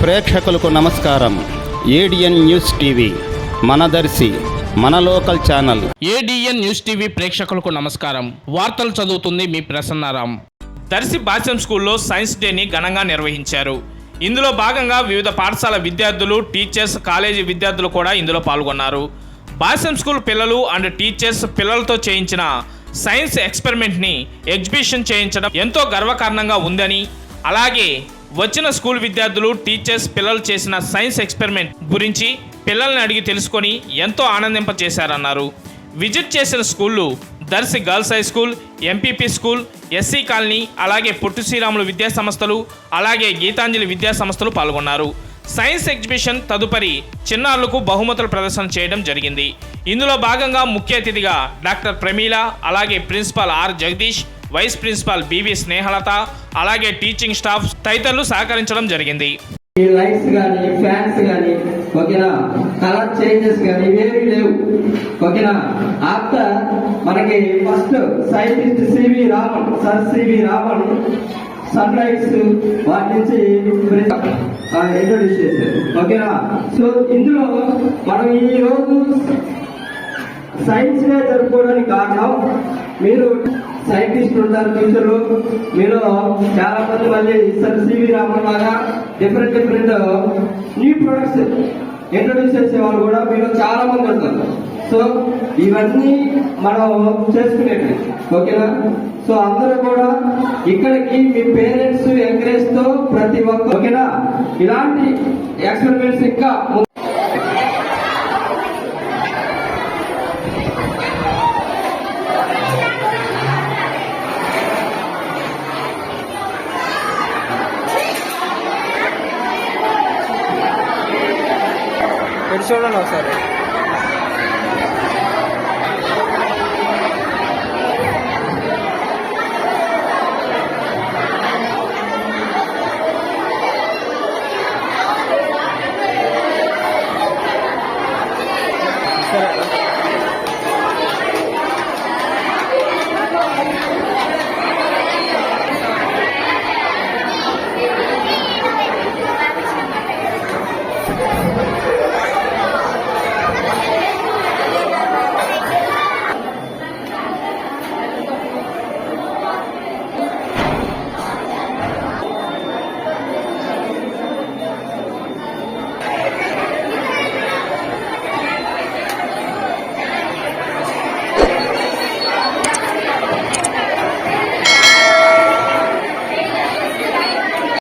ప్రేక్షకులకు నమస్కారం. ADN news TV మనదర్శి మన local channel. ADN news TV ప్రేక్షకులకు నమస్కారం. వార్తలు చదువుతుంది మీ ప్రసన్నారాం. దర్శి భాష్యం స్కూల్లో సైన్స్ డేని ఘనంగా నిర్వహించారు. ఇందులో భాగంగా వివిధ పాఠశాల విద్యార్థులు టీచర్స్ కాలేజీ విద్యార్థులు కూడా ఇందులో పాల్గొన్నారు. భాష్యం స్కూల్ పిల్లలు అండ్ టీచర్స్ పిల్లలతో చేయించిన సైన్స్ ఎక్స్పెరిమెంట్ని ఎగ్జిబిషన్ చేయించడం ఎంతో గర్వకారణంగా ఉందని అలాగే వచ్చిన స్కూల్ విద్యార్థులు టీచర్స్ పిల్లలు చేసిన సైన్స్ ఎక్స్పెరిమెంట్ గురించి పిల్లల్ని అడిగి తెలుసుకొని ఎంతో ఆనందింపచేశారన్నారు. విజిట్ చేసిన స్కూళ్ళు Darsi girls high school MPP school SC colony అలాగే పొట్టు శ్రీరాములు విద్యా సంస్థలు అలాగే గీతాంజలి విద్యా సంస్థలు పాల్గొన్నారు. సైన్స్ ఎగ్జిబిషన్ తదుపరి చిన్నారులకు బహుమతుల ప్రదర్శన చేయడం జరిగింది. ఇందులో భాగంగా ముఖ్య అతిథిగా డాక్టర్ ప్రమీల అలాగే principal R Jagadish vice principal BV Snehalatha అలాగే టీచింగ్ స్టాఫ్ తదితరులు సహకరించడం జరిగింది. ఈ లైట్స్ కానీ ఫ్యాన్స్ కానీ ఓకేనా? కలర్ చేంజెస్ కానీ ఇవేమీ లేవు ఓకేనా? ఆఫ్టర్ మనకి first scientist CV Raman sir CV Raman sun lights వాటి నుంచి ఇంట్రొడ్యూస్ చేశారు ఓకేనా? సో ఇందులో మనం ఈ రోజు సైన్స్ డే జరుపుకోవడానికి కారణం మీరు సైంటిస్ట్ ఉంటారు టీచర్లు మీలో చాలా మంది మళ్ళీ సార్ సివి రామన్ లాగా different different new products introduce చేసే వాళ్ళు కూడా మీరు చాలా మంది ఉంటారు. సో ఇవన్నీ మనం చేసుకునేవి ఓకేనా? సో అందరూ కూడా ఇక్కడికి మీ పేరెంట్స్ ఎంకరేజ్తో ప్రతి ఒక్క ఓకేనా? ఇలాంటి ఎక్స్పెరిమెంట్స్ ఇంకా ഒരു ചൂടുണ്ടോ സാറേ